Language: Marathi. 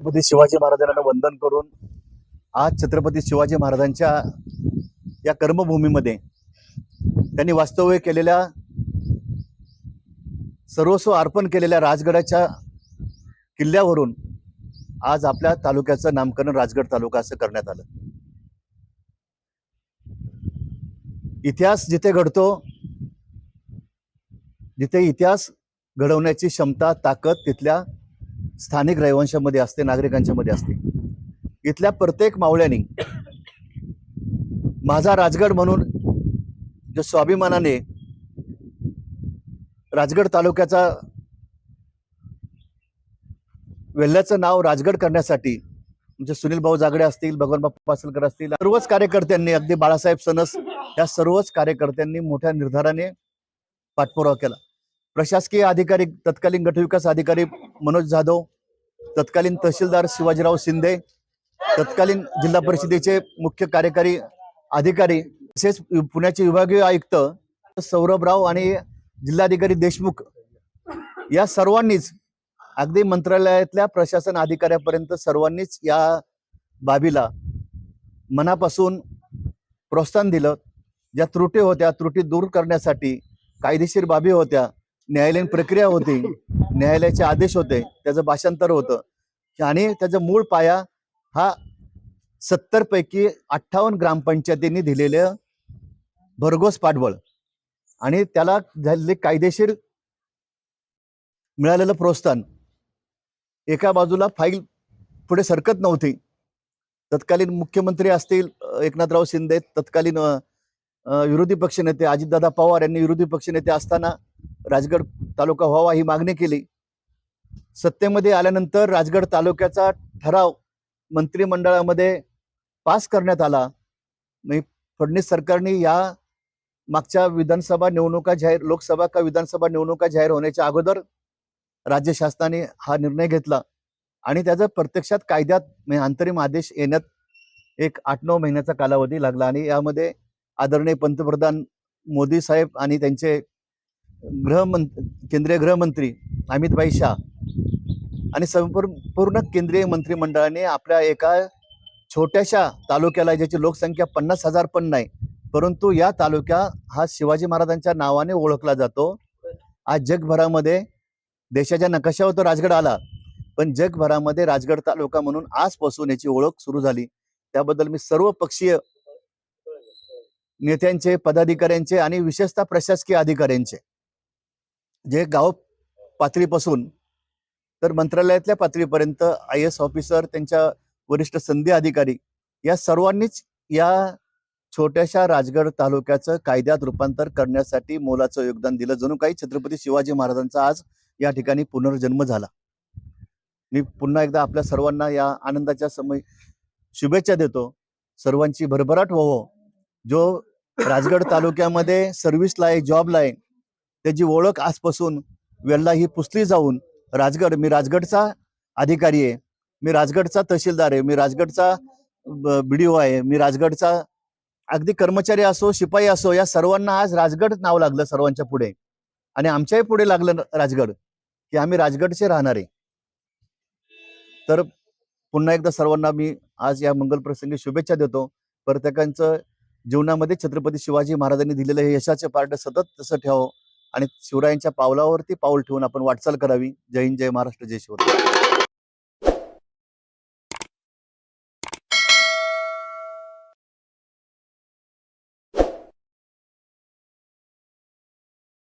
छत्रपती शिवाजी महाराजांना वंदन करून आज छत्रपती शिवाजी महाराजांच्या या कर्मभूमीमध्ये त्यांनी वास्तव्य केलेल्या सर्वस्व अर्पण केलेल्या राजगडाच्या किल्ल्यावरून आज आपल्या तालुक्याचं नामकरण राजगड तालुका असं करण्यात आलं. इतिहास जिथे घडतो जिथे इतिहास घडवण्याची क्षमता ताकद तिथल्या स्थानिक रहिवाशांमध्ये असते नागरिकांच्या मध्ये असते. इथल्या प्रत्येक मावळ्याने माझा राजगड म्हणून जो स्वाभिमानाने राजगड तालुक्याचा वेल्ह्याचं नाव राजगड करण्यासाठी म्हणजे सुनील भाऊ जागडे असतील भगवान बाप्पा पासलकर असतील सर्वच कार्यकर्त्यांनी अगदी बाळासाहेब सनस या सर्वच कार्यकर्त्यांनी मोठ्या निर्धाराने पाठपुरावा केला. प्रशासकीय अधिकारी तत्कालीन गटविकास अधिकारी मनोज जाधव तत्कालीन तहसीलदार शिवाजीराव शिंदे तत्कालीन जिल्हा परिषदेचे मुख्य कार्यकारी अधिकारी तसेच पुण्याचे विभागीय आयुक्त सौरभराव आणि जिल्हाधिकारी देशमुख या सर्वांनीच अगदी मंत्रालयातल्या प्रशासन अधिकाऱ्यापर्यंत सर्वांनीच या बाबीला मनापासून प्रोत्साहन दिलं. ज्या त्रुटी होत्या त्रुटी दूर करण्यासाठी कायदेशीर बाबी होत्या न्यायालयीन प्रक्रिया होती न्यायालयाचे आदेश होते त्याचं भाषांतर होतं. आणि त्याचा मूळ पाया हा सत्तर पैकी अठ्ठावन्न ग्रामपंचायतींनी दिलेलं भरघोस पाठबळ. आणि त्याला झालेले कायदेशीर मिळालेलं प्रोत्साहन. एका बाजूला फाईल पुढे सरकत नव्हती. तत्कालीन मुख्यमंत्री असतील एकनाथराव शिंदे तत्कालीन विरोधी पक्षनेते अजितदादा पवार यांनी विरोधी पक्षनेते असताना राजगड तालुका व्हावा ही मागणी केली. सत्तेमध्ये आल्यानंतर राजगड तालुक्याचा ठराव मंत्रिमंडळामध्ये पास करण्यात आला. मी फडणवीस सरकारने या मागच्या विधानसभा निवडणुका जाहीर लोकसभा का विधानसभा निवडणुका जाहीर होण्याच्या अगोदर राज्य शासनाने हा निर्णय घेतला आणि त्याचा प्रत्यक्षात कायद्यात म्हणजे अंतरिम आदेश येण्यात एक आठ नऊ महिन्याचा कालावधी लागला आणि यामध्ये आदरणीय पंतप्रधान मोदी साहेब आणि त्यांचे गृहमं केंद्रीय गृहमंत्री अमितभाई शाह आणि संपूर्ण केंद्रीय मंत्रिमंडळाने आपल्या एका छोट्याशा तालुक्याला ज्याची लोकसंख्या पन्नास हजार पण नाही परंतु या तालुक्या हा शिवाजी महाराजांच्या नावाने ओळखला जातो. आज जगभरामध्ये देशाच्या नकाशावर तो राजगड आला पण जगभरामध्ये राजगड तालुका म्हणून आजपासून याची ओळख सुरू झाली. त्याबद्दल मी सर्व पक्षीय नेत्यांचे पदाधिकाऱ्यांचे आणि विशेषतः प्रशासकीय अधिकाऱ्यांचे जे गाव पातळीपासून तर मंत्रालयातल्या पातळीपर्यंत आय एस ऑफिसर त्यांच्या वरिष्ठ संधी अधिकारी या सर्वांनीच या छोट्याशा राजगड तालुक्याचं कायद्यात रूपांतर करण्यासाठी मोलाचं योगदान दिलं. जणू काही छत्रपती शिवाजी महाराजांचा आज या ठिकाणी पुनर्जन्म झाला. मी पुन्हा एकदा आपल्या सर्वांना या आनंदाच्या समय शुभेच्छा देतो. सर्वांची भरभराट व्हावं. जो राजगड तालुक्यामध्ये सर्व्हिसला आहे जॉबला आहे त्याची ओळख आजपासून वेल्ला ही पुसली जाऊन राजगड मी राजगडचा अधिकारी आहे. मी राजगडचा तहसीलदार आहे. मी राजगडचा बीडीओ आहे. मी राजगडचा अगदी कर्मचारी असो शिपाई असो या सर्वांना आज राजगड नाव लागलं सर्वांच्या पुढे. आणि आमच्याही पुढे लागलं राजगड की आम्ही राजगडचे राहणारे तर पुन्हा एकदा सर्वांना मी आज या मंगल प्रसंगी शुभेच्छा देतो. प्रत्येकांचं जीवनामध्ये छत्रपती शिवाजी महाराजांनी दिलेलं हे यशाचे पार्ट सतत तसं ठेवावं. आणि शिवरायांच्या पावलावरती पाऊल ठेवून आपण वाटचाल करावी. जय हिंद जय महाराष्ट्र जय शिवराय.